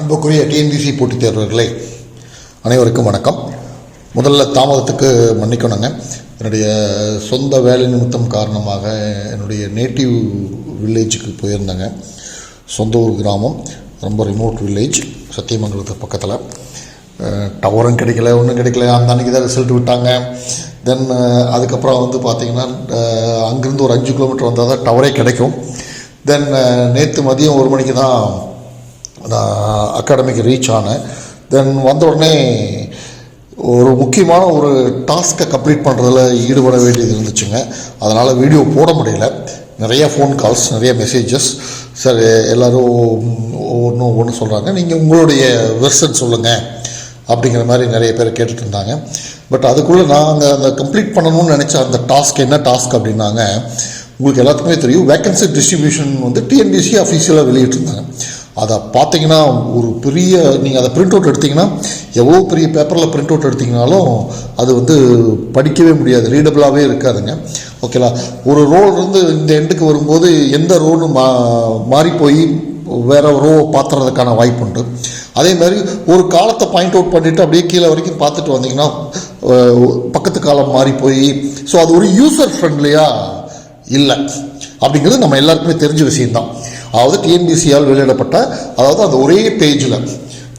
அன்புக்குரிய டிஎன்பிசி போட்டித் தேர்வர்களே அனைவருக்கும் வணக்கம். முதல்ல தாமதத்துக்கு மன்னிக்கணுங்க. என்னுடைய சொந்த வேலை நிமித்தம் காரணமாக என்னுடைய நேட்டிவ் வில்லேஜுக்கு போயிருந்தேங்க. சொந்த ஊர் கிராமம் ரொம்ப ரிமோட் வில்லேஜ் சத்தியமங்கலத்து பக்கத்தில். டவரும் கிடைக்கல ஒன்றும் கிடைக்கல. அந்த அன்றைக்கி தான் ரிசல்ட் விட்டாங்க. தென் அதுக்கப்புறம் வந்து பார்த்திங்கன்னா அங்கேருந்து ஒரு அஞ்சு கிலோமீட்டர் வந்தால் தான் டவரே கிடைக்கும் தென் நேற்று மதியம் ஒரு மணிக்கு தான் அகாடமிக்கு ரீச் ஆனேன் தென் வந்த உடனே ஒரு முக்கியமான ஒரு டாஸ்க்கை கம்ப்ளீட் பண்ணுறதுல ஈடுபட வேண்டியது இருந்துச்சுங்க. அதனால் வீடியோ போட முடியல. நிறைய ஃபோன் கால்ஸ் நிறைய மெசேஜஸ் சார் எல்லோரும் ஒன்று ஒன்று சொல்கிறாங்க நீங்கள் உங்களுடைய வெர்சன் சொல்லுங்கள் அப்படிங்கிற மாதிரி நிறைய பேர் கேட்டுட்டு இருந்தாங்க. பட் அதுக்குள்ளே நாங்கள் அந்த கம்ப்ளீட் பண்ணணும்னு நினச்ச அந்த டாஸ்க் என்ன டாஸ்க் அப்படின்னாங்க உங்களுக்கு எல்லாத்துக்குமே தெரியும். வேக்கன்சி டிஸ்ட்ரிபியூஷன் வந்து டிஎன்பிசி அஃபீஷியலாக வெளியிட்டிருந்தாங்க. அதை பார்த்தீங்கன்னா ஒரு பெரிய நீங்கள் அதை பிரிண்ட் அவுட் எடுத்தீங்கன்னா எவ்வளோ பெரிய பேப்பரில் பிரிண்ட் அவுட் எடுத்தீங்கனாலும் அது வந்து படிக்கவே முடியாது ரீடபிளாகவே இருக்காதுங்க. ஓகேலா ஒரு ரோல் இருந்து இந்த எண்டுக்கு வரும்போது எந்த ரோடு மா மாறி போய் வேற ரோவை பார்த்துறதுக்கான வாய்ப்பு உண்டு. அதே மாதிரி ஒரு காலத்தை பாயிண்ட் அவுட் பண்ணிவிட்டு அப்படியே கீழே வரைக்கும் பார்த்துட்டு வந்தீங்கன்னா பக்கத்து காலம் மாறி போய் ஸோ அது ஒரு யூசர் ஃப்ரெண்ட்லியாக இல்லை. அப்படிங்கிறது நம்ம எல்லாருக்குமே தெரிஞ்ச விஷயம்தான். அதாவது டிஎன்பிசியால் வெளியிடப்பட்ட அதாவது அந்த ஒரே பேஜில்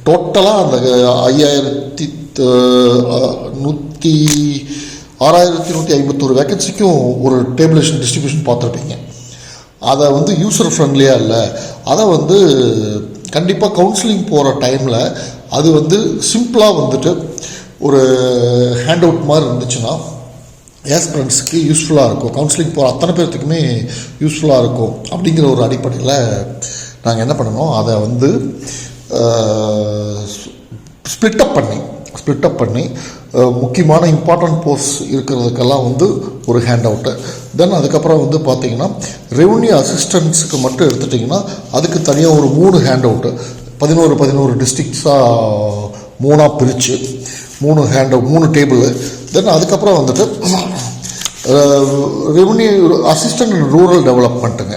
டோட்டலாக அந்த ஐயாயிரத்தி நூற்றி ஆறாயிரத்தி நூற்றி ஐம்பத்தோரு வேக்கன்சிக்கும் ஒரு டேபிளேஷன் டிஸ்ட்ரிபியூஷன் பார்த்துருப்பீங்க. அதை வந்து யூசர் ஃப்ரெண்ட்லியாக இல்லை. அதை வந்து கண்டிப்பாக கவுன்சிலிங் போகிற டைமில் அது வந்து சிம்பிளாக வந்துட்டு ஒரு ஹேண்ட் அவுட் மாதிரி இருந்துச்சுன்னா ஏஸ்பிரண்ட்ஸுக்கு யூஸ்ஃபுல்லாக இருக்கும். கவுன்சிலிங் போகிற அத்தனை பேர்த்துக்குமே யூஸ்ஃபுல்லாக இருக்கும். அப்படிங்கிற ஒரு அடிப்படையில் நாங்கள் என்ன பண்ணணும்? அதை வந்து ஸ்ப்ளிட்டப் பண்ணி ஸ்ப்ளிட்டப் பண்ணி முக்கியமான இம்பார்ட்டன்ட் போஸ்ட் இருக்கிறதுக்கெல்லாம் வந்து ஒரு ஹேண்ட் அவுட்டு தென் அதுக்கப்புறம் வந்து பார்த்திங்கன்னா ரெவன்யூ அசிஸ்டன்ஸுக்கு மட்டும் எடுத்துட்டிங்கன்னா அதுக்கு தனியாக ஒரு மூணு ஹேண்ட் அவுட்டு பதினோரு பதினோரு டிஸ்ட்ரிக்ஸாக மூணாக பிரித்து மூணு ஹேண்ட் மூணு டேபிள் தென் அதுக்கப்புறம் வந்துட்டு ரெவன்யூ அசிஸ்டன்ட் ரூரல் டெவலப்மெண்ட்டுங்க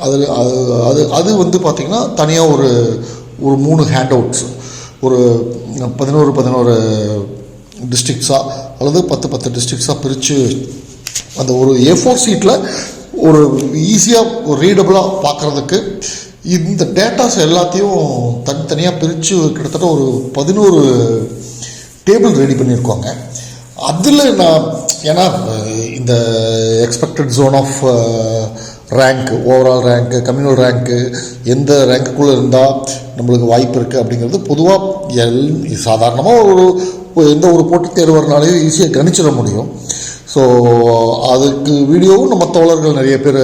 அது அது- அது அது வந்து பார்த்திங்கன்னா தனியாக ஒரு ஒரு மூணு ஹேண்ட் அவுட்ஸ் ஒரு பதினோரு பதினோரு டிஸ்ட்ரிக்ஸாக அல்லது பத்து பத்து டிஸ்ட்ரிக்ஸாக பிரித்து அந்த ஒரு ஏ ஃபோர் சீட்டில் ஒரு ஈஸியாக ஒரு ரீடபுளாக பார்க்குறதுக்கு இந்த டேட்டாஸ் எல்லாத்தையும் தனித்தனியாக பிரித்து கிட்டத்தட்ட ஒரு பதினோரு டேபிள் ரெடி பண்ணியிருக்கோங்க. அதில் நான் ஏன்னா இந்த expected zone of rank overall rank communal ரேங்க்கு எந்த ரேங்க்குள்ளே இருந்தால் நம்மளுக்கு வாய்ப்பு இருக்குது அப்படிங்கிறது பொதுவாக எல் சாதாரணமாக ஒரு எந்த ஒரு போட்டித் தேர்வர்னாலையும் ஈஸியாக கணிச்சிட முடியும். ஸோ அதுக்கு வீடியோவும் நம்ம தோழர்கள் நிறைய பேர்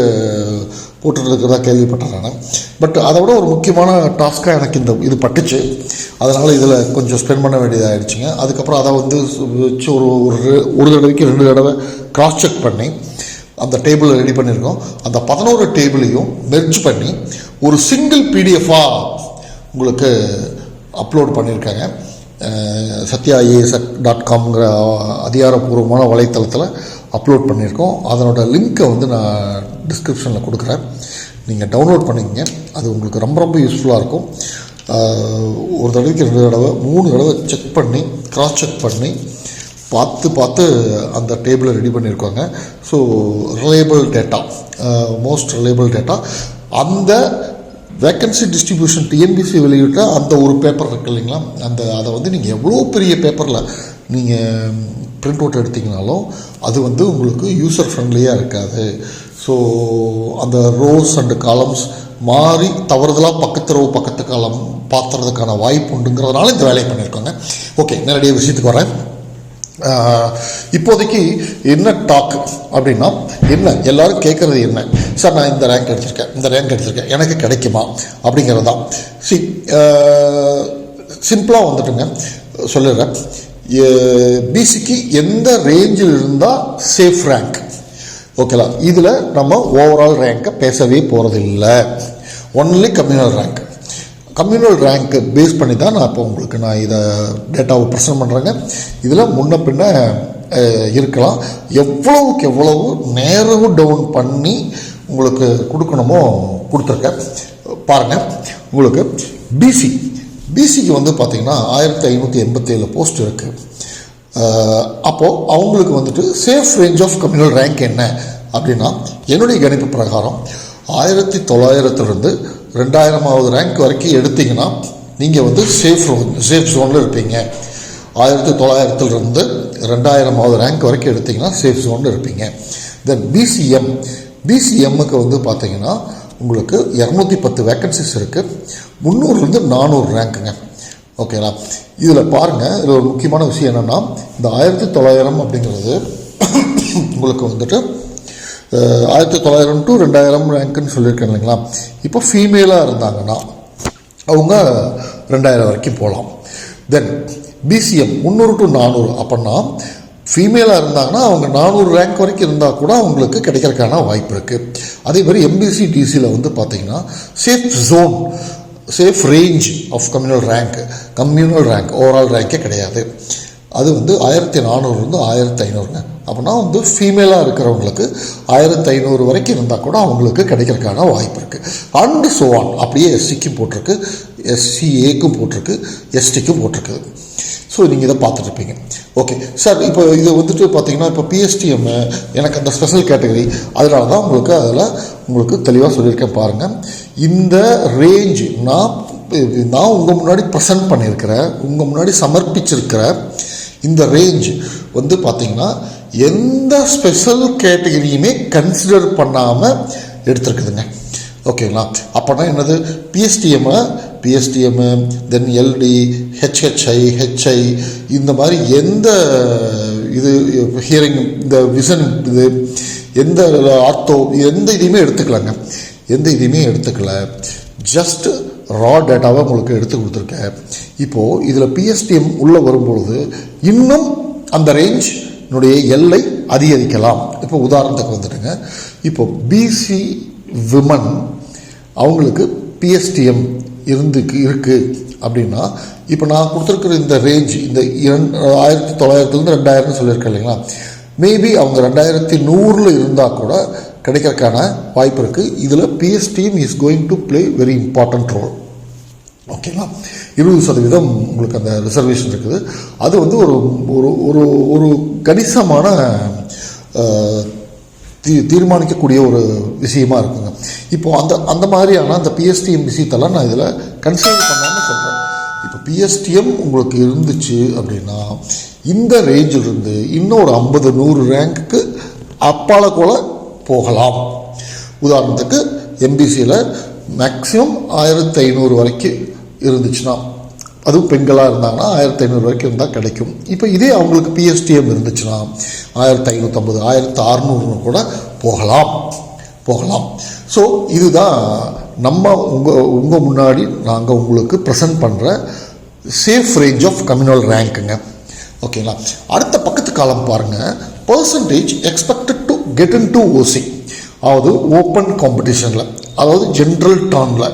போட்டுருக்கிறதா கேள்விப்பட்டேன் நான் பட் அதை விட ஒரு முக்கியமான டாஸ்க்காக எனக்கு இந்த இது பட்டுச்சு. அதனால் இதில் கொஞ்சம் ஸ்பெண்ட் பண்ண வேண்டியதாகிடுச்சிங்க அதுக்கப்புறம் அதை வந்து வச்சு ஒரு ஒரு ஒரு தடவைக்கு ரெண்டு தடவை கிராஸ் செக் பண்ணி அந்த டேபிள் ரெடி பண்ணியிருக்கோம். அந்த பதினோரு டேபிளையும் மெர்ஜ் பண்ணி ஒரு சிங்கிள் பிடிஎஃபாக உங்களுக்கு அப்லோட் பண்ணியிருக்காங்க. சத்யா ஏஎஸ் டாட் காம்ங்கிற அதிகாரப்பூர்வமான வலைத்தளத்தில் அப்லோட் பண்ணியிருக்கோம். அதனோட லிங்க்கை வந்து நான் டிஸ்கிரிப்ஷனில் கொடுக்குறேன். நீங்கள் டவுன்லோட் பண்ணிக்கங்க. அது உங்களுக்கு ரொம்ப ரொம்ப யூஸ்ஃபுல்லாக இருக்கும். ஒரு தடவைக்கு ரெண்டு தடவை மூணு தடவை செக் பண்ணி கிராஸ் செக் பண்ணி பார்த்து பார்த்து அந்த டேபிளை ரெடி பண்ணியிருக்காங்க so reliable data most reliable data அந்த வேக்கன்சி டிஸ்ட்ரிபியூஷன் டிஎன்பிசி வெளியிட்ட அந்த ஒரு பேப்பர் இருக்கு இல்லைங்களா? அந்த அதை வந்து நீங்கள் எவ்வளோ பெரிய பேப்பரில் நீங்கள் பிரிண்ட் அவுட் எடுத்தீங்கனாலும் அது வந்து உங்களுக்கு யூசர் ஃப்ரெண்ட்லியாக இருக்காது. ஸோ அந்த ரோஸ் அண்டு காலம்ஸ் மாறி தவறுதலாக பக்கத்து ரோ பக்கத்து காலம் பார்த்துறதுக்கான வாய்ப்பு உண்டுங்கிறதுனால இந்த வேலையை பண்ணியிருக்காங்க. ஓகே நேரடியாக விஷயத்துக்கு வரேன். இப்போதைக்கு என்ன டாக் அப்படின்னா என்ன? எல்லாரும் கேட்குறது என்ன? சார் நான் இந்த ரேங்க் எடுத்திருக்கேன் இந்த ரேங்க் எடுத்திருக்கேன் எனக்கு கிடைக்குமா? அப்படிங்கிறது தான். சி சிம்பிளாக வந்துட்டுங்க. சொல்லிடுறேன். பிசிக்கு எந்த ரேஞ்சில் இருந்தால் சேஃப் ரேங்க் ஓகேலா இதில் நம்ம ஓவரால் ரேங்கை பேசவே போகிறதில்ல ஒன்லி கம்யூனல் ரேங்க் கம்யூனல் ரேங்க்கு பேஸ் பண்ணி தான் நான் இப்போ உங்களுக்கு நான் இதை டேட்டாவை ப்ரெசென்ட் பண்ணுறேங்க இதில் முன்ன பின்ன இருக்கலாம். எவ்வளவுக்கு எவ்வளவு நேரவு டவுன் பண்ணி உங்களுக்கு கொடுக்கணுமோ கொடுத்துருக்கேன். பாருங்கள் உங்களுக்கு பிசி பிசிக்கு வந்து பார்த்திங்கன்னா ஆயிரத்தி ஐநூற்றி எண்பத்தேழு போஸ்ட் இருக்குது அப்போது அவங்களுக்கு வந்துட்டு safe range of communal rank என்ன அப்படின்னா என்னுடைய கணிப்பு பிரகாரம் ஆயிரத்தி தொள்ளாயிரத்துலேருந்து ரெண்டாயிரமாவது ரேங்க் வரைக்கும் எடுத்திங்கன்னா நீங்கள் வந்து சேஃப் சேஃப் ஜோனில் இருப்பீங்க. ஆயிரத்தி தொள்ளாயிரத்துலேருந்து ரெண்டாயிரமாவது ரேங்க் வரைக்கும் எடுத்திங்கன்னா சேஃப் ஜோனில் இருப்பீங்க. தென் பிசிஎம் பிசிஎம்முக்கு வந்து பார்த்தீங்கன்னா உங்களுக்கு இரநூத்தி பத்து வேக்கன்சிஸ் இருக்குது முந்நூறுலேருந்து நானூறு ரேங்க்குங்க ஓகேங்களா இதில் பாருங்கள் இதில் ஒரு முக்கியமான விஷயம் என்னென்னா இந்த ஆயிரத்தி தொள்ளாயிரம் அப்படிங்கிறது உங்களுக்கு வந்துட்டு ஆயிரத்தி தொள்ளாயிரம் டு ரெண்டாயிரம் ரேங்க்குன்னு சொல்லியிருக்கேன் இல்லைங்களா? இப்போ ஃபீமேலாக இருந்தாங்கன்னா அவங்க ரெண்டாயிரம் வரைக்கும் போகலாம். தென் பிசிஎம் முந்நூறு டு நானூறு அப்படின்னா ஃபீமேலாக இருந்தாங்கன்னா அவங்க நானூறு ரேங்க் வரைக்கும் இருந்தால் கூட அவங்களுக்கு கிடைக்கிறதுக்கான வாய்ப்பு இருக்குது அதே மாதிரி எம்பிசி டிசியில் வந்து பார்த்தீங்கன்னா safe zone safe range of communal rank communal rank overall ரேங்கே கிடையாது. அது வந்து ஆயிரத்தி நானூறுலேருந்து ஆயிரத்தி ஐநூறுங்க அப்படின்னா வந்து ஃபீமேலாக இருக்கிறவங்களுக்கு ஆயிரத்தி ஐநூறு வரைக்கும் இருந்தால் கூட அவங்களுக்கு கிடைக்கிறதுக்கான வாய்ப்பு இருக்குது அண்டு சோவான் அப்படியே எஸ்சிக்கும் போட்டிருக்கு. எஸ்சிஏக்கும் போட்டிருக்கு. எஸ்டிக்கும் போட்டிருக்குது. ஸோ நீங்கள் இதை பார்த்துட்ருப்பீங்க ஓகே சார் இப்போ இது வந்துட்டு பார்த்தீங்கன்னா இப்போ பிஎஸ்டிஎம் எனக்கு அந்த ஸ்பெஷல் கேட்டகரி அதனால தான் உங்களுக்கு அதில் உங்களுக்கு தெளிவாக சொல்லியிருக்கேன் பாருங்கள் இந்த ரேஞ்ச் நான் நான் உங்கள் முன்னாடி ப்ரெசென்ட் பண்ணியிருக்கிறேன் உங்கள் முன்னாடி சமர்ப்பிச்சிருக்கிற இந்த ரேஞ்ச் வந்து பார்த்தீங்கன்னா எந்த ஸ்பெஷல் கேட்டகரியுமே கன்சிடர் பண்ணாமல் எடுத்திருக்குதுங்க. ஓகேங்களா அப்போனா என்னது? PSTM PSTM then LT HHI HI இந்த மாதிரி எந்த இது ஹியரிங் இந்த விசன் இது எந்த ஆர்த்தோ எந்த இதையுமே எடுத்துக்கலாங்க. எந்த இதையுமே எடுத்துக்கல. ஜஸ்ட் ரா டேட்டாவை உங்களுக்கு எடுத்து கொடுத்துருக்கேன். இப்போது இதில் பிஎஸ்டிஎம் உள்ளே வரும்பொழுது இன்னும் அந்த ரேஞ்சினுடைய எல்லை அதிகரிக்கலாம். இப்போ உதாரணத்துக்கு வந்துட்டுங்க இப்போ பிசி விமன் அவங்களுக்கு பிஎஸ்டிஎம் இருந்துக்கு இருக்குது அப்படின்னா இப்போ நான் கொடுத்துருக்குற இந்த ரேஞ்ச் இந்த இரண்டு ஆயிரத்தி தொள்ளாயிரத்துலேருந்து ரெண்டாயிரம்னு சொல்லியிருக்கேன் இல்லைங்களா? மேபி அவங்க ரெண்டாயிரத்தி நூறில் இருந்தால் கூட கிடைக்கிறதுக்கான வாய்ப்பு இருக்குது இதில் PSTM is going to play very important role ஓகேங்களா இருபது சதவீதம் உங்களுக்கு அந்த ரிசர்வேஷன் இருக்குது. அது வந்து ஒரு ஒரு ஒரு ஒரு கணிசமான தீ தீர்மானிக்கக்கூடிய ஒரு விஷயமா இருக்குங்க இப்போ அந்த அந்த மாதிரியான அந்த பிஎஸ்டிஎம் விஷயத்தெல்லாம் நான் இதில் கன்சிடர் பண்ணாமல் சொல்கிறேன் இப்போ பிஎஸ்டிஎம் உங்களுக்கு இருந்துச்சு அப்படின்னா இந்த ரேஞ்சிலிருந்து இன்னும் ஒரு ஐம்பது நூறு ரேங்க்கு அப்பால கூட போகலாம். உதாரணத்துக்கு எம்பிசியில் மேக்ஸிமம் ஆயிரத்தி ஐநூறு வரைக்கும் இருந்துச்சுன்னா அதுவும் பெண்களாக இருந்தாங்கன்னா ஆயிரத்தி ஐநூறு வரைக்கும் இருந்தால் கிடைக்கும். இப்போ இதே அவங்களுக்கு பிஎஸ்டிஎம் இருந்துச்சுன்னா ஆயிரத்தி ஐநூற்றம்பது ஆயிரத்தி அறநூறுன்னு கூட போகலாம். போகலாம். ஸோ இதுதான் நம்ம உங்கள் உங்கள் முன்னாடி நாங்கள் உங்களுக்கு ப்ரெசன்ட் பண்ணுற சேஃப் ரேஞ்ச் ஆஃப் கம்யூனல் ரேங்க்குங்க ஓகேங்களா அடுத்த பக்கத்து காலம் பாருங்கள் percentage expected to get into OC அதாவது ஓப்பன் காம்படிஷனில் அதாவது ஜென்ரல் டர்னில்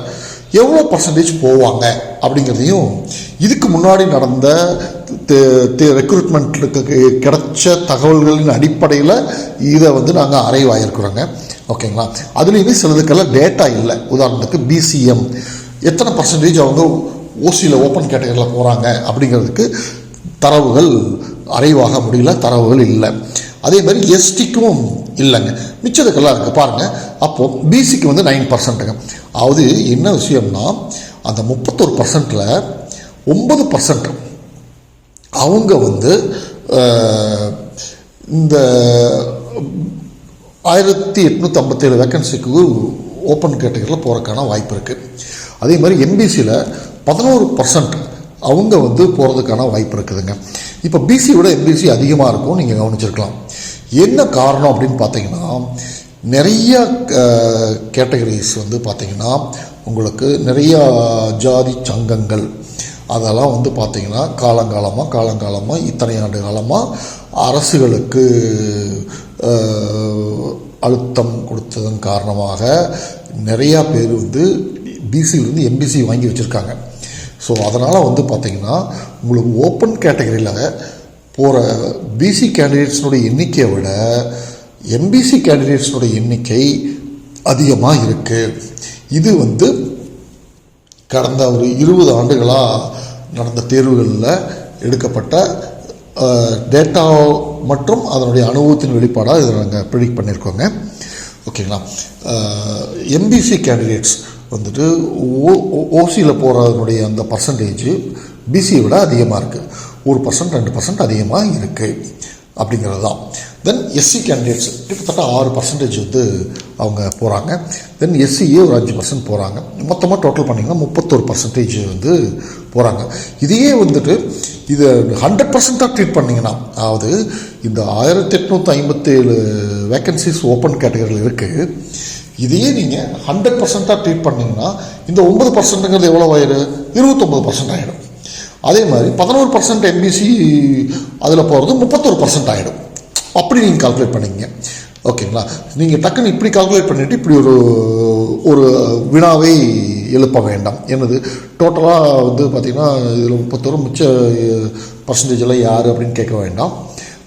எவ்வளோ பர்சன்டேஜ் போவாங்க அப்படிங்கிறதையும் இதுக்கு முன்னாடி நடந்த ரெக்ரூட்மெண்ட்டுக்கு கிடைச்ச தகவல்களின் அடிப்படையில் இதை வந்து நாங்கள் அரைவாயிருக்கிறோங்க ஓகேங்களா? அதுலேயுமே சிலதுக்கெல்லாம் டேட்டா இல்லை. உதாரணத்துக்கு பிசிஎம் எத்தனை பர்சன்டேஜ் அவங்க ஓசியில் ஓப்பன் கேட்டகரியில் போகிறாங்க அப்படிங்கிறதுக்கு தரவுகள் அறைவாக முடியல தரவுகள் இல்லை. அதே மாதிரி எஸ்டிக்கும் இல்லைங்க. மிச்சதுக்கெல்லாம் இருக்குது பாருங்கள் அப்போது பிசிக்கு வந்து நைன் பர்சன்ட்டுங்க அதாவது என்ன விஷயம்னா அந்த முப்பத்தொரு பர்சன்ட்டில் ஒம்பது பர்சன்ட் அவங்க வந்து இந்த ஆயிரத்தி எட்நூற்றி ஐம்பத்தேழு வேக்கன்சிக்கு ஓப்பன் கேட்டகரியில் போகிறதுக்கான வாய்ப்பு இருக்குது அதே மாதிரி எம்பிசியில் பதினோரு பர்சன்ட் அவங்க வந்து போகிறதுக்கான வாய்ப்பு இருக்குதுங்க. இப்போ பிசி விட எம்பிசி அதிகமாக இருக்கும் நீங்கள் கவனிச்சிருக்கலாம். என்ன காரணம் அப்படின்னு பார்த்தீங்கன்னா நிறைய கேட்டகரிஸ் வந்து பார்த்தீங்கன்னா உங்களுக்கு நிறையா ஜாதி சங்கங்கள் அதெல்லாம் வந்து பார்த்திங்கன்னா காலங்காலமாக காலங்காலமாக இத்தனை ஆண்டு காலமாக அரசுகளுக்கு அழுத்தம் கொடுத்ததன் காரணமாக நிறையா பேர் வந்து பிசியிலேருந்து எம்பிசி வாங்கி வச்சுருக்காங்க. ஸோ அதனால் வந்து பார்த்திங்கன்னா உங்களுக்கு ஓப்பன் கேட்டகரியில் போகிற பிசி கேண்டிடேட்ஸினுடைய எண்ணிக்கையை விட எம்பிசி கேண்டிடேட்ஸினுடைய எண்ணிக்கை அதிகமாக இருக்குது இது வந்து கடந்த ஒரு இருபது ஆண்டுகளாக நடந்த தேர்வுகளில் எடுக்கப்பட்ட டேட்டா மற்றும் அதனுடைய அனுபவத்தின் வெளிப்பாடாக இதை நாங்கள் ப்ரிடிக்ட் பண்ணியிருக்கோங்க ஓகேங்களா எம்பிசி கேண்டிடேட்ஸ் வந்துட்டு ஓ ஓசியில் போகிறதனுடைய அந்த பர்சன்டேஜ் பிசியை விட அதிகமாக இருக்குது ஒரு பர்சன்ட் ரெண்டு பர்சன்ட் அதிகமாக இருக்குது அப்படிங்கிறது தான் தென் எஸ்சி கேண்டிடேட்ஸ் கிட்டத்தட்ட ஆறு பர்சன்டேஜ் வந்து அவங்க போகிறாங்க தென் எஸ்சியே ஒரு அஞ்சு பர்சன்ட் போகிறாங்க மொத்தமாக டோட்டல் பண்ணிங்கன்னா முப்பத்தொரு பர்சன்டேஜ் வந்து போகிறாங்க இதையே வந்துட்டு இதை ஹண்ட்ரட் பர்சன்ட்டாக ட்ரீட் பண்ணிங்கன்னா அதாவது இந்த ஆயிரத்தி எட்நூற்றி ஐம்பத்தேழு வேக்கன்சிஸ் ஓப்பன் கேட்டகரியில் இருக்குது இதையே நீங்கள் ஹண்ட்ரட் பர்சன்ட்டாக ட்ரீட் பண்ணிங்கன்னா இந்த ஒன்பது பர்சன்ட்டுங்கிறது எவ்வளோ ஆயிடும் இருபத்தொம்பது பர்சன்ட் ஆகிடும் அதே மாதிரி பதினோரு பர்சன்ட் எம்பிசி அதில் போகிறது முப்பத்தொரு பர்சன்ட் ஆகிடும் அப்படி நீங்கள் கால்குலேட் பண்ணிங்க ஓகேங்களா? நீங்கள் டக்குன்னு இப்படி கால்குலேட் பண்ணிவிட்டு இப்படி ஒரு ஒரு வினாவை எழுப்ப வேண்டாம். என்னது? டோட்டலாக வந்து பார்த்திங்கன்னா இதில் முப்பத்தோரு மிச்ச பர்சன்டேஜ் எல்லாம் யார் அப்படின்னு கேட்க வேண்டாம்.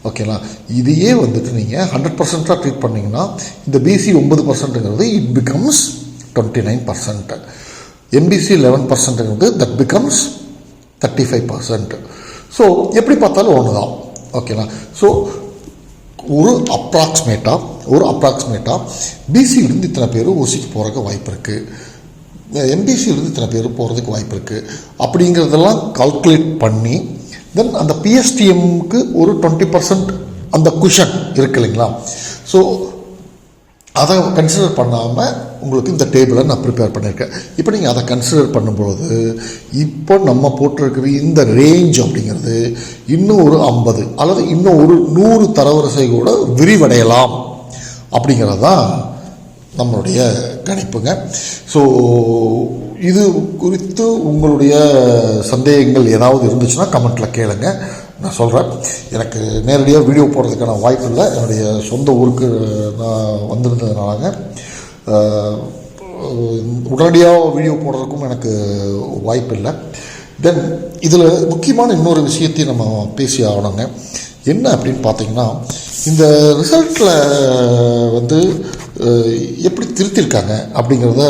ஓகேங்களா? இதையே வந்துட்டு நீங்கள் ஹண்ட்ரட் பர்சன்ட்டாக ட்ரீட் பண்ணிங்கன்னா இந்த பிசி ஒன்பது பர்சன்ட்டுங்கிறது it becomes twenty nine percent MBC eleven பர்சன்ட்டுங்கிறது that becomes thirty five percent so எப்படி பார்த்தாலும் ஒன்று தான் ஓகேங்களா? ஸோ ஒரு அப்ராக்சிமேட்டாக ஒரு அப்ராக்சிமேட்டாக பிசியிலேருந்து இத்தனை பேர் ஓசிக்கு போகிறதுக்கு வாய்ப்பு இருக்குது எம்பிசியிலேருந்து இத்தனை பேர் போகிறதுக்கு வாய்ப்பு இருக்குது அப்படிங்கிறதெல்லாம் கால்குலேட் பண்ணி தென் அந்த பிஎஸ்டிஎம்க்கு ஒரு டுவெண்ட்டி பர்சன்ட் அந்த குஷன் இருக்கு இல்லைங்களா? ஸோ அதை கன்சிடர் பண்ணாமல் உங்களுக்கு இந்த டேபிளை நான் ப்ரிப்பேர் பண்ணியிருக்கேன். இப்போ நீங்கள் அதை கன்சிடர் பண்ணும்பொழுது இப்போ நம்ம போட்டிருக்கிற இந்த ரேஞ்ச் அப்படிங்கிறது இன்னும் ஒரு ஐம்பது அல்லது இன்னும் ஒரு நூறு தரவரிசை கூட விரிவடையலாம் அப்படிங்கிறது தான் நம்மளுடைய கணிப்புங்க. ஸோ இது குறித்து உங்களுடைய சந்தேகங்கள் ஏதாவது இருந்துச்சுன்னா கமெண்ட்டில் கேளுங்கள் நான் சொல்கிறேன் எனக்கு நேரடியாக வீடியோ போடுறதுக்கான வாய்ப்பு இல்லை. என்னுடைய சொந்த ஊருக்கு நான் வந்திருந்ததுனாலங்க உடனடியாக வீடியோ போடுறதுக்கும் எனக்கு வாய்ப்பு இல்லை. தென் இதில் முக்கியமான இன்னொரு விஷயத்தையும் நம்ம பேசி ஆகணுங்க. என்ன அப்படின்னு பார்த்தீங்கன்னா இந்த ரிசல்ட்டில் வந்து எப்படி திருத்திருக்காங்க அப்படிங்கிறத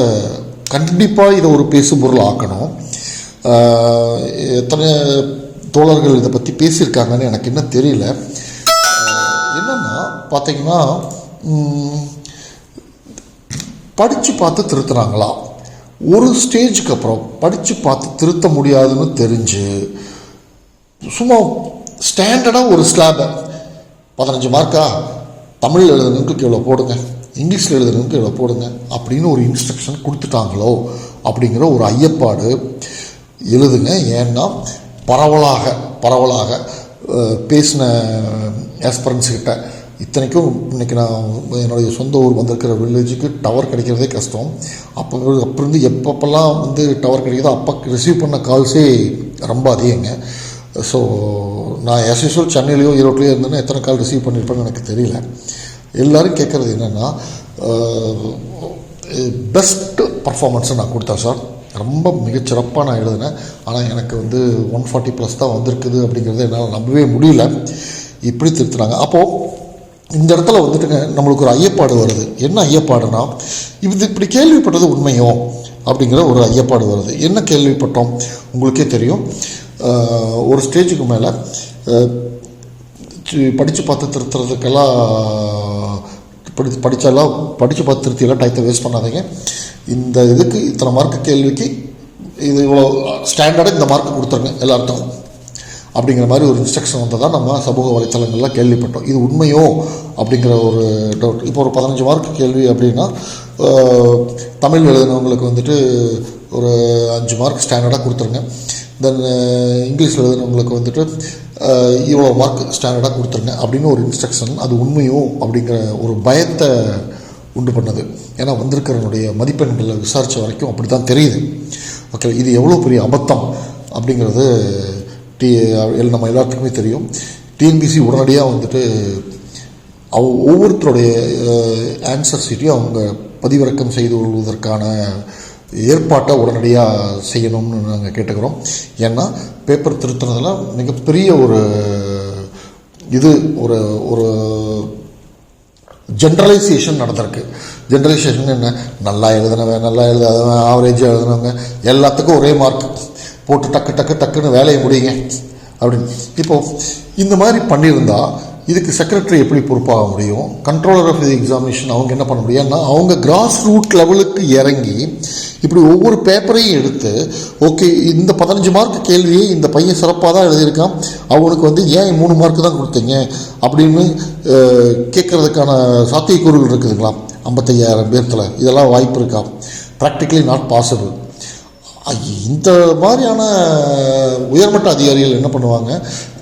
கண்டிப்பாக இதை ஒரு பேசுபொருள் ஆக்கணும். எத்தனை தோழர்கள் இதை பற்றி பேசியிருக்காங்கன்னு எனக்கு இன்னும் தெரியல. என்னென்னா பார்த்திங்கன்னா பார்த்தீங்கன்னா படித்து பார்த்து திருத்துறாங்களா ஒரு ஸ்டேஜுக்கு அப்புறம் படித்து பார்த்து திருத்த முடியாதுன்னு தெரிஞ்சு சும்மா ஸ்டாண்டர்டாக ஒரு ஸ்லாபை பதினஞ்சு மார்க்கா தமிழில் எழுதுனதுக்கு இவ்வளோ போடுங்க இங்கிலீஷில் எழுதுனதுக்கு இவ்வளோ போடுங்க அப்படின்னு ஒரு இன்ஸ்ட்ரக்ஷன் கொடுத்துட்டாங்களோ அப்படிங்கிற ஒரு ஐயப்பாடு எழுதுங்க. ஏன்னா பரவலாக பரவலாக பேசின ஆஸ்பரன்ஸ் கிட்ட இத்தனைக்கும் இன்றைக்கி நான் என்னுடைய சொந்த ஊர் வந்திருக்கிற வில்லேஜுக்கு டவர் கிடைக்கிறதே கஷ்டம். அப்போ அப்போ இருந்து எப்பப்பெல்லாம் வந்து டவர் கிடைக்குதோ அப்போ ரிசீவ் பண்ண கால்ஸே ரொம்ப அதிகங்க. ஸோ நான் எஸ் யூஸ்வல் சென்னையிலையோ ஈரோட்லையோ இருந்தேன்னா எத்தனை கால் ரிசீவ் பண்ணியிருப்பேன்னு எனக்கு தெரியல. எல்லோரும் கேட்குறது என்னென்னா பெஸ்ட் பர்ஃபார்மன்ஸை நான் கொடுத்தேன் சார் ரொம்ப மிகச்சிறப்பாக நான் எழுதினேன். ஆனால் எனக்கு வந்து ஒன் ஃபார்ட்டி ப்ளஸ் தான் வந்திருக்குது அப்படிங்கிறத என்னால் நம்பவே முடியல. இப்படி திருத்துறாங்க. அப்போது இந்த இடத்துல வந்துட்டுங்க நம்மளுக்கு ஒரு ஐயப்பாடு வருது. என்ன ஐயப்பாடுனா இது இப்படி கேள்விப்பட்டது உண்மையோ அப்படிங்கிற ஒரு ஐயப்பாடு வருது. என்ன கேள்விப்பட்டோம்? உங்களுக்கே தெரியும். ஒரு ஸ்டேஜுக்கு மேலே படித்து பார்த்து திருத்துறதுக்கெல்லாம் படி படித்தாலாம் படித்து பார்த்து திருத்தியெல்லாம் டயத்தை வேஸ்ட் பண்ணாதீங்க. இந்த இதுக்கு இத்தனை மார்க் கேள்விக்கு இது இவ்வளோ ஸ்டாண்டர்டாக இந்த மார்க் கொடுத்துருங்க எல்லாருக்கும் அப்படிங்கிற மாதிரி ஒரு இன்ஸ்ட்ரக்ஷன் வந்ததா நம்ம சமூக வலைத்தளங்களில் கேள்விப்பட்டோம். இது உண்மையோ அப்படிங்கிற ஒரு டவுட் இப்போ ஒரு பதினஞ்சு மார்க் கேள்வி அப்படின்னா தமிழ் எழுதினவங்களுக்கு வந்துட்டு ஒரு அஞ்சு மார்க் ஸ்டாண்டர்டாக கொடுத்துருங்க. தென் இங்கிலீஷில் uh, எழுதுனவங்களுக்கு வந்துட்டு இவ்வளோ மார்க் ஸ்டாண்டர்டாக கொடுத்துருங்க அப்படின்னு ஒரு இன்ஸ்ட்ரக்ஷன் அது உண்மையோ அப்படிங்கிற ஒரு பயத்தை உண்டு பண்ணது. ஏன்னா வந்திருக்கிறவனுடைய மதிப்பெண்களை விசாரித்த வரைக்கும் அப்படி தான் தெரியுது. ஓகே இது எவ்வளோ பெரிய அபத்தம் அப்படிங்கிறது டி எல் நம்ம எல்லாத்துக்குமே தெரியும். டிஎன்பிசி உடனடியாக வந்துட்டு அவ ஒவ்வொருத்தருடைய uh, ஆன்சர் சீட்டையும் அவங்க பதிவிறக்கம் செய்து கொள்வதற்கான ஏற்பாட்டை உடனடியாக செய்யணும்னு நாங்கள் கேட்டுக்கிறோம். ஏன்னா பேப்பர் திருத்தினதில் மிகப்பெரிய ஒரு இது ஒரு ஒரு ஜென்ரலைசேஷன் நடந்திருக்கு. ஜென்ரலைசேஷன் என்ன? நல்லா எழுதுனவன் நல்லா எழுதாதவன் ஆவரேஜாக எழுதுனவங்க எல்லாத்துக்கும் ஒரே மார்க் போட்டு டக்கு டக்கு டக்குன்னு வேலையை முடியுங்க அப்படின்னு. இப்போது இந்த மாதிரி பண்ணியிருந்தால் இதுக்கு செக்ரட்டரி எப்படி பொறுப்பாக முடியும்? கண்ட்ரோலர் ஆஃப் தி எக்ஸாமினேஷன் அவங்க என்ன பண்ண முடியும்னா அவங்க கிராஸ் ரூட் லெவலுக்கு இறங்கி இப்படி ஒவ்வொரு பேப்பரையும் எடுத்து ஓகே இந்த பதினஞ்சு மார்க் கேள்வியை இந்த பையன் சிறப்பாக தான் எழுதியிருக்கான். அவனுக்கு வந்து ஏன் மூணு மார்க் தான் கொடுத்தீங்க? அப்படின்னு கேட்குறதுக்கான சாத்தியக்கூறுகள் இருக்குதுங்களா? ஐம்பத்தையாயிரம் பேர்த்தில் இதெல்லாம் வாய்ப்பு இருக்கா? ப்ராக்டிக்கலி நாட் பாசிபிள் இந்த மாதிரியான உயர்மட்ட அதிகாரிகள் என்ன பண்ணுவாங்க?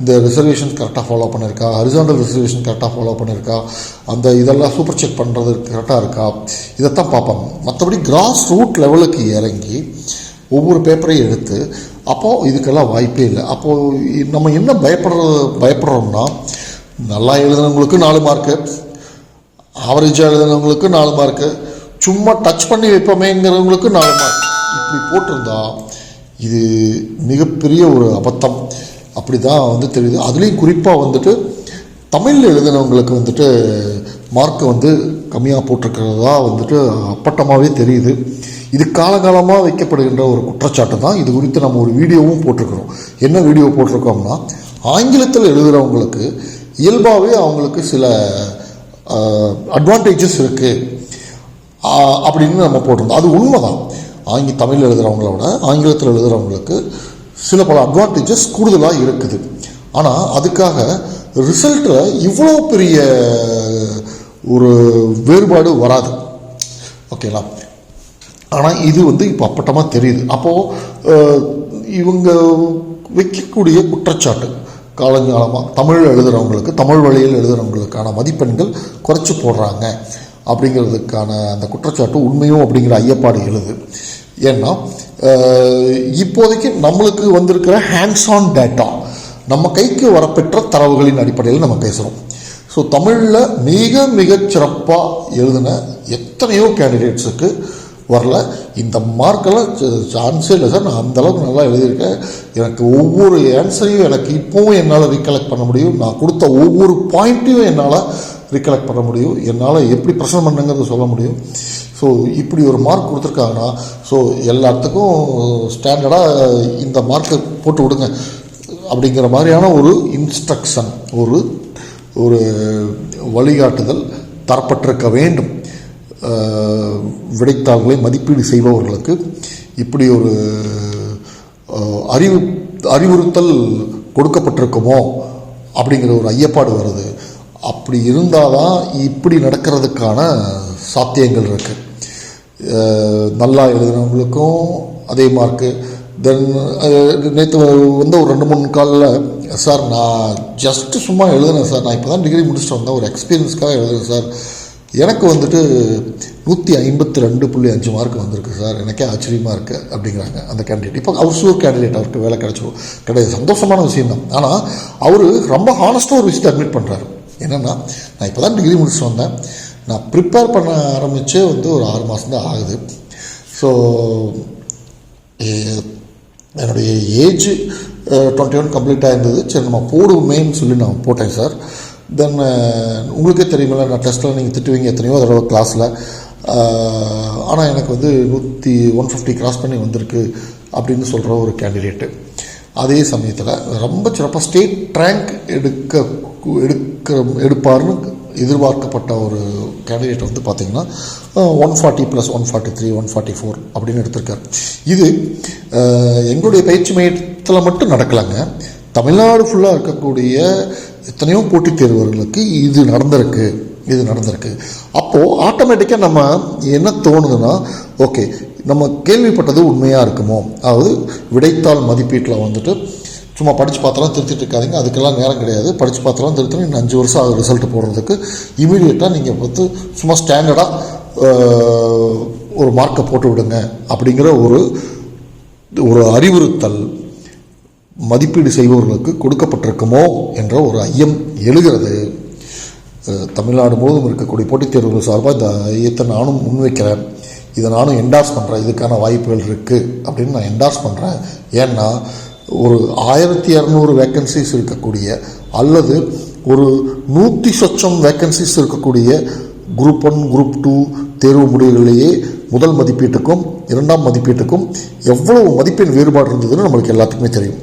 இந்த ரிசர்வேஷன் கரெக்டாக ஃபாலோ பண்ணியிருக்கா ஹரிசாண்டல் ரிசர்வேஷன் கரெக்டாக ஃபாலோ பண்ணியிருக்கா அந்த இதெல்லாம் சூப்பர் செக் பண்ணுறது கரெக்டாக இருக்கா? இதைத்தான் பார்ப்பாங்க. மற்றபடி கிராஸ் ரூட் லெவலுக்கு இறங்கி ஒவ்வொரு பேப்பரையும் எடுத்து அப்போது இதுக்கெல்லாம் வாய்ப்பே இல்லை. அப்போது நம்ம என்ன பயப்படுற பயப்படுறோம்னா நல்லா எழுதுனவங்களுக்கு நாலு மார்க்கு ஆவரேஜாக எழுதுனவங்களுக்கு நாலு மார்க்கு சும்மா டச் பண்ணி வைப்போமேங்கிறவங்களுக்கு நாலு மார்க் அப்படி போட்டிருந்தா இது மிகப்பெரிய ஒரு அபத்தம். அப்படி தான் வந்து தெரியுது. அதுலேயும் குறிப்பாக வந்துட்டு தமிழில் எழுதினவங்களுக்கு வந்துட்டு மார்க்கு வந்து கம்மியாக போட்டிருக்கிறதா வந்துட்டு அப்பட்டமாகவே தெரியுது. இது காலகாலமாக வைக்கப்படுகின்ற ஒரு குற்றச்சாட்டு தான். இது குறித்து நம்ம ஒரு வீடியோவும் போட்டிருக்கிறோம். என்ன வீடியோ போட்டிருக்கோம்னா ஆங்கிலத்தில் எழுதுகிறவங்களுக்கு இயல்பாகவே அவங்களுக்கு சில அட்வான்டேஜஸ் இருக்குது அப்படின்னு நம்ம போட்டிருந்தோம். அது உண்மைதான். ஆங்கி தமிழ் எழுதுகிறவங்கள விட ஆங்கிலத்தில் எழுதுகிறவங்களுக்கு சில பல அட்வான்டேஜஸ் கூடுதலாக இருக்குது. ஆனால் அதுக்காக ரிசல்ட்டில் இவ்வளோ பெரிய ஒரு வேறுபாடு வராது. ஓகேங்களா ஆனால் இது வந்து இப்போ அப்பட்டமாக தெரியுது. அப்போது இவங்க வைக்கக்கூடிய குற்றச்சாட்டு காலங்காலமாக தமிழ் எழுதுகிறவங்களுக்கு தமிழ் வழியில் எழுதுகிறவங்களுக்கான மதிப்பெண்கள் குறைச்சி போடுறாங்க. அப்படிங்கிறதுக்கான அந்த குற்றச்சாட்டு உண்மையும் அப்படிங்கிற ஐயப்பாடு எழுது. ஏன்னா இப்போதைக்கு நம்மளுக்கு வந்திருக்கிற ஹேண்ட்ஸ் ஆன் டேட்டா நம்ம கைக்கு வரப்பெற்ற தரவுகளின் அடிப்படையில் நம்ம பேசுகிறோம் ஸோ தமிழில் மிக மிக சிறப்பாக எழுதின எத்தனையோ கேண்டிடேட்ஸுக்கு வரல. இந்த மார்க்கெல்லாம் சான்ஸே இல்லை சார் நான் அந்தளவுக்கு நல்லா எழுதியிருக்கேன். எனக்கு ஒவ்வொரு ஆன்சரையும் எனக்கு இப்போவும் என்னால் ரீகலெக்ட் பண்ண முடியும். நான் கொடுத்த ஒவ்வொரு பாயிண்ட்டையும் என்னால் ரீகலெக்ட் பண்ண முடியும். என்னால் எப்படி பிரசன்ட் பண்ணுங்கிறத சொல்ல முடியும். ஸோ இப்படி ஒரு மார்க் கொடுத்துருக்காங்கன்னா ஸோ எல்லாத்துக்கும் ஸ்டாண்டர்டாக இந்த மார்க்கை போட்டு விடுங்க. அப்படிங்கிற மாதிரியான ஒரு இன்ஸ்ட்ரக்ஷன் ஒரு ஒரு வழிகாட்டுதல் தரப்பட்டிருக்க வேண்டும். விடைத்தாள்களை மதிப்பீடு செய்பவர்களுக்கு இப்படி ஒரு அறிவு அறிவுறுத்தல் கொடுக்கப்பட்டிருக்குமோ அப்படிங்கிற ஒரு ஐயப்பாடு வருது. அப்படி இருந்தால் தான் இப்படி நடக்கிறதுக்கான சாத்தியங்கள் இருக்குது நல்லா எழுதுனவங்களுக்கும் அதே மார்க்கு தென் நேற்று வந்து ஒரு ரெண்டு மூணு காலில் சார் நான் ஜஸ்ட்டு சும்மா எழுதுனேன் சார் நான் இப்போ தான் டிகிரி முடிச்சுட்டு வந்தேன். ஒரு எக்ஸ்பீரியன்ஸ்க்காக எழுதுனேன் சார் எனக்கு வந்துட்டு நூற்றி ஐம்பத்தி ரெண்டு புள்ளி அஞ்சு மார்க் வந்திருக்கு சார் எனக்கே ஆச்சரியமாக இருக்குது அப்படிங்கிறாங்க அந்த கேண்டிடேட் இப்போ அவர் சூர் கேண்டிடேட் அவருக்கு வேலை கிடைச்சிடும் கிடையாது. சந்தோஷமான விஷயம் தான் ஆனால் அவர் ரொம்ப ஹானஸ்ட்டாக ஒரு விஷயத்தை அட்மிட் பண்ணுறாரு என்னென்னா நான் இப்போ தான் டிகிரி முடிச்சுட்டு வந்தேன். நான் ப்ரிப்பேர் பண்ண ஆரம்பித்தே வந்து ஒரு ஆறு மாதம் தான் ஆகுது ஸோ என்னுடைய ஏஜ் டுவெண்ட்டி ஒன் கம்ப்ளீட்டாக இருந்தது சரி நம்ம போடுவோமேன்னு சொல்லி நான் போட்டேன் சார். தென் உங்களுக்கே தெரியுமில்ல நான் டெஸ்ட்டில் நீங்கள் திட்டுவீங்க எத்தனையோ தடவை கிளாஸில் ஆனால் எனக்கு வந்து நூற்றி ஒன் ஃபிஃப்டி கிராஸ் பண்ணி வந்திருக்கு அப்படின்னு சொல்கிற ஒரு கேண்டிடேட்டு அதே சமயத்தில் ரொம்ப சிறப்பாக ஸ்டேட் ரேங்க் எடுக்க எடுக்கிற எடுப்பார்னு எதிர்பார்க்கப்பட்ட ஒரு கேண்டிடேட் வந்து பார்த்திங்கன்னா one forty plus one forty three one forty four அப்படின்னு எடுத்திருக்கார். இது எங்களுடைய பயிற்சி மையத்தில் மட்டும் நடக்கலைங்க. தமிழ்நாடு ஃபுல்லாக இருக்கக்கூடிய எத்தனையோ போட்டித் தேர்வர்களுக்கு இது நடந்திருக்கு. இது நடந்திருக்கு. அப்போது ஆட்டோமேட்டிக்காக நம்ம என்ன தோணுதுன்னா ஓகே நம்ம கேள்விப்பட்டது உண்மையாக இருக்குமோ? அதாவது விடைத்தாள் மதிப்பீட்டில் வந்துட்டு சும்மா படித்து பார்த்தாலும் திருத்திட்டு இருக்காதிங்க அதுக்கெல்லாம் நேரம் கிடையாது. படித்து பார்த்தாலும் திருத்தணும் இன்னும் அஞ்சு வருஷம் ஆகும் ரிசல்ட் போடுறதுக்கு இமீடியட்டாக நீங்கள் வந்து சும்மா ஸ்டாண்டர்டாக ஒரு மார்க்கை போட்டு விடுங்க அப்படிங்கிற ஒரு ஒரு அறிவுறுத்தல் மதிப்பீடு செய்பவர்களுக்கு கொடுக்கப்பட்டிருக்குமோ என்ற ஒரு ஐயம் எழுகிறது. தமிழ்நாடு முழுவதும் இருக்கக்கூடிய போட்டித் தேர்வுகள் சார்பாக இந்த ஐயத்தை நானும் முன்வைக்கிறேன். இதை நானும் என்டார்ஸ் பண்ணுறேன் இதுக்கான வாய்ப்புகள் இருக்குது அப்படின்னு நான் என்டார்ஸ் பண்ணுறேன் ஏன்னா ஒரு ஆயிரத்தி இரநூறு வேக்கன்சிஸ் இருக்கக்கூடிய அல்லது ஒரு நூற்றி சொச்சம் வேக்கன்சிஸ் இருக்கக்கூடிய குரூப் ஒன் குரூப் டூ தேர்வு முடிவுகளிலேயே முதல் மதிப்பீட்டுக்கும் இரண்டாம் மதிப்பீட்டுக்கும் எவ்வளவு மதிப்பெண் வேறுபாடு இருந்ததுன்னு நம்மளுக்கு எல்லாத்துக்குமே தெரியும்.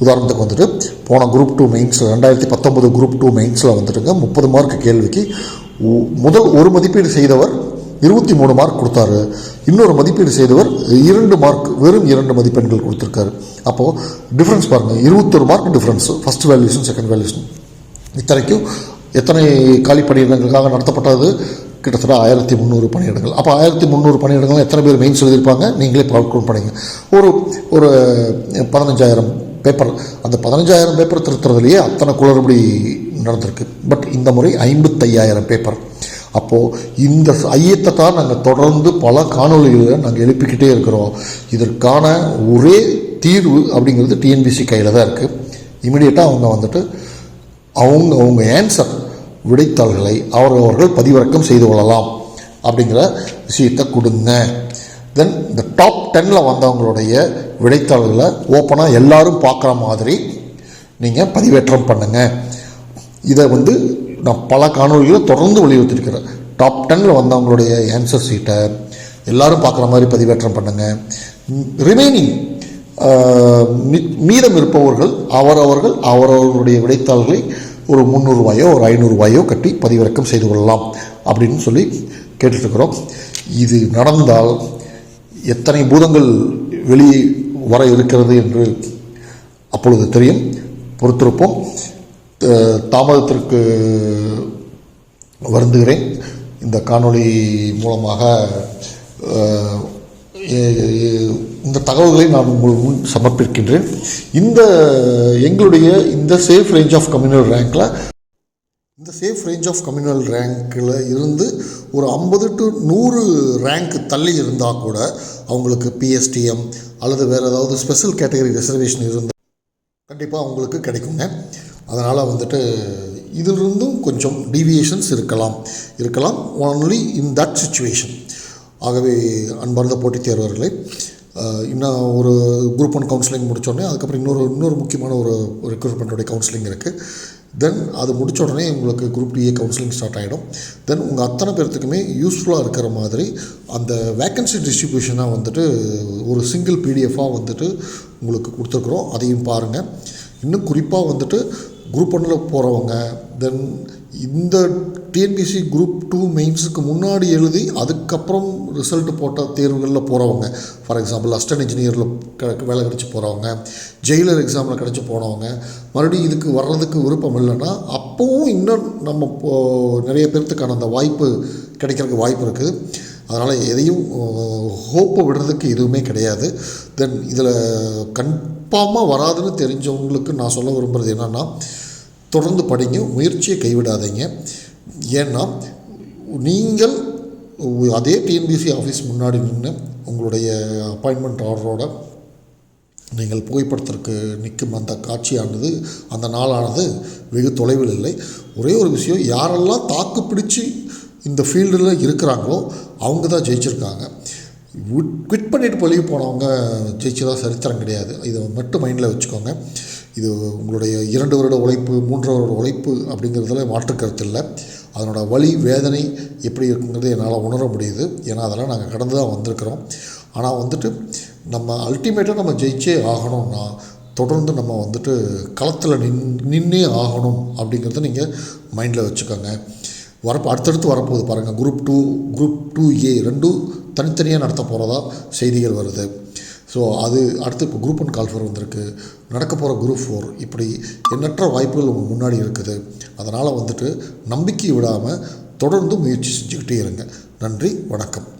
உதாரணத்துக்கு வந்துட்டு போன குரூப் டூ மெயின்ஸில் ரெண்டாயிரத்தி பத்தொம்பது குரூப் டூ மெயின்ஸில் வந்துட்டுங்க முப்பது மார்க் கேள்விக்கு ஒ- முதல் ஒரு மதிப்பீடு செய்தவர் இருபத்தி மூணு மார்க் கொடுத்தாரு. இன்னொரு மதிப்பீடு செய்தவர் இரண்டு மார்க் வெறும் இரண்டு மதிப்பெண்கள் கொடுத்துருக்காரு. அப்போது டிஃப்ரென்ஸ் பாருங்கள் இருபத்தொரு mark difference first valuation second valuation இத்தனைக்கும் எத்தனை காலி பணியிடங்களுக்காக நடத்தப்பட்டது? கிட்டத்தட்ட ஆயிரத்தி முந்நூறு பணியிடங்கள். அப்போ ஆயிரத்தி முந்நூறு பணியிடங்கள் எத்தனை பேர் மெயின்ஸ் எழுதியிருப்பாங்க நீங்களே பார்க்கணும் பண்ணிங்க. ஒரு ஒரு பதினஞ்சாயிரம் பேப்பர் அந்த பதினஞ்சாயிரம் பேப்பர் திருத்துறதுலேயே அத்தனை குளறுபடி நடந்திருக்கு. பட் இந்த முறை ஐம்பத்தையாயிரம் பேப்பர் அப்போது இந்த ஐயத்தை தான் நாங்கள் தொடர்ந்து பல காணொளிகளை நாங்கள் எழுப்பிக்கிட்டே இருக்கிறோம். இதற்கான ஒரே தீர்வு அப்படிங்கிறது டிஎன்பிசி கையில் தான் இருக்குது இமிடியேட்டாக அவங்க வந்துட்டு அவங்க அவங்க ஆன்சர் விடைத்தாள்களை அவர்கள் அவர்கள் பதிவிறக்கம் செய்து கொள்ளலாம் அப்படிங்கிற விஷயத்தை கொடுங்க. தென் இந்த டாப் டென்னில் வந்தவங்களுடைய விடைத்தாள்களை ஓப்பனாக எல்லாரும் பார்க்குற மாதிரி நீங்கள் பதிவேற்றம் பண்ணுங்கள் இதை வந்து நான் பல காணொலிகளை தொடர்ந்து வலியுறுத்திருக்கிறேன் டாப் டெனில் வந்தவங்களுடைய ஆன்சர் சீட்டை எல்லாரும் பார்க்குற மாதிரி பதிவேற்றம் பண்ணுங்கள் ரிமைனிங் மீதம் இருப்பவர்கள் அவரவர்கள் அவரவர்களுடைய விடைத்தாள்களை ஒரு முந்நூறுரூவாயோ ஒரு ஐநூறுரூவாயோ கட்டி பதிவிறக்கம் செய்து கொள்ளலாம் அப்படின்னு சொல்லி கேட்டுட்ருக்குறோம். இது நடந்தால் எத்தனை பூதங்கள் வெளியே வர இருக்கிறது என்று அப்பொழுது தெரியும். பொறுத்திருப்போம். தாமதத்திற்கு வருந்துகிறேன். இந்த காணொளி மூலமாக இந்த தகவல்களை நான் உங்கள் முன் சமர்ப்பிக்கின்றேன். இந்த எங்களுடைய இந்த சேஃப் ரேஞ்ச் ஆஃப் கம்யூனல் ரேங்க்கில் இந்த சேஃப் ரேஞ்ச் ஆஃப் கம்யூனல் ரேங்க்கில் இருந்து ஒரு ஐம்பது டு நூறு ரேங்க் தள்ளி இருந்தால் கூட அவங்களுக்கு பிஎஸ்டிஎம் அல்லது வேறு ஏதாவது ஸ்பெஷல் கேட்டகரி ரிசர்வேஷன் இருந்தால் கண்டிப்பாக அவங்களுக்கு கிடைக்குங்க. அதனால் வந்துட்டு இதிலிருந்தும் கொஞ்சம் டீவியேஷன்ஸ் இருக்கலாம். இருக்கலாம். ஒன்லி இன் தட் சுச்சுவேஷன் ஆகவே அன்பார்ந்த போட்டித் தேர்வர்களே இன்னும் ஒரு குரூப் ஒன் கவுன்சிலிங் முடித்தோடனே அதுக்கப்புறம் இன்னொரு இன்னொரு முக்கியமான ஒரு ரெக்ரூட்மெண்ட்டோடைய கவுன்சிலிங் இருக்குது தென் அது முடிச்ச உடனே உங்களுக்கு குரூப் டிஏ கவுன்சிலிங் ஸ்டார்ட் ஆகிடும் தென் உங்கள் அத்தனை பேர்த்துக்குமே யூஸ்ஃபுல்லாக இருக்கிற மாதிரி அந்த வேக்கன்சி டிஸ்ட்ரிபியூஷனாக வந்துட்டு ஒரு சிங்கிள் பிடிஎஃபாக வந்துட்டு உங்களுக்கு கொடுத்துருக்குறோம். அதையும் பாருங்கள் இன்னும் குறிப்பாக வந்துட்டு குரூப் ஒன்றில் போகிறவங்க தென் இந்த டிஎன்பிசி குரூப் டூ மெயின்ஸுக்கு முன்னாடி எழுதி அதுக்கப்புறம் ரிசல்ட் போட்ட தேர்வுகளில் போகிறவங்க ஃபார் எக்ஸாம்பிள் அஸ்டன் இன்ஜினியரில் வேலை கிடச்சி போகிறவங்க ஜெயிலர் எக்ஸாமில் கிடச்சி போனவங்க மறுபடியும் இதுக்கு வர்றதுக்கு விருப்பம் இல்லைன்னா அப்போவும் இன்னும் நம்ம நிறைய பேர்த்துக்கான அந்த வாய்ப்பு கிடைக்கிறதுக்கு வாய்ப்பு இருக்குது அதனால் எதையும் ஹோப்பை விடுறதுக்கு எதுவுமே கிடையாது. தென் இதில் கன்ஃபார்மாக வராதுன்னு தெரிஞ்சவங்களுக்கு நான் சொல்ல விரும்புகிறது என்னென்னா தொடர்ந்து படிங்க முயற்சியை கைவிடாதீங்க. ஏன்னா நீங்கள் அதே டிஎன்பிசி ஆஃபீஸ் முன்னாடி நின்று உங்களுடைய அப்பாயின்மெண்ட் ஆர்டரோட நீங்கள் புகைப்படத்திற்கு நிற்கும் அந்த காட்சியானது அந்த நாளானது வெகு தொலைவில் இல்லை. ஒரே ஒரு விஷயம் யாரெல்லாம் தாக்கு பிடிச்சி இந்த ஃபீல்டில் இருக்கிறாங்களோ அவங்க தான் ஜெயிச்சிருக்காங்க. குவிட் பண்ணிட்டு வெளியே போனவங்க ஜெயிச்சதாக சரித்திரம் கிடையாது. இதை மட்டும் மைண்டில் வச்சுக்கோங்க. இது உங்களுடைய இரண்டு வருட உழைப்பு மூன்று வருட உழைப்பு அப்படிங்கிறதுல மாற்று கருத்து இல்லை. அதனோட வழி வேதனை எப்படி இருக்குங்கிறது என்னால் உணர முடியுது. ஏன்னா அதெல்லாம் நாங்கள் கடந்து தான் வந்திருக்கிறோம். ஆனால் வந்துட்டு நம்ம அல்டிமேட்டாக நம்ம ஜெயிச்சே ஆகணும்னா தொடர்ந்து நம்ம வந்துட்டு களத்தில் நின் நின்னே ஆகணும் அப்படிங்கிறத நீங்கள் மைண்டில் வச்சுக்கோங்க. வரப்போ அடுத்தடுத்து வரப்போகுது பாருங்கள் group two group two A ரெண்டும் தனித்தனியாக நடத்த போகிறதா செய்திகள் வருது. ஸோ அது அடுத்து இப்போ குரூப் ஒன் கால்ஃபர் வந்திருக்கு. நடக்க போகிற குரூப் ஃபோர் இப்படி எண்ணற்ற வாய்ப்புகள் உங்கள் முன்னாடி இருக்குது. அதனால் வந்துட்டு நம்பிக்கை விடாமல் தொடர்ந்து முயற்சி செஞ்சுக்கிட்டே இருங்க. நன்றி வணக்கம்.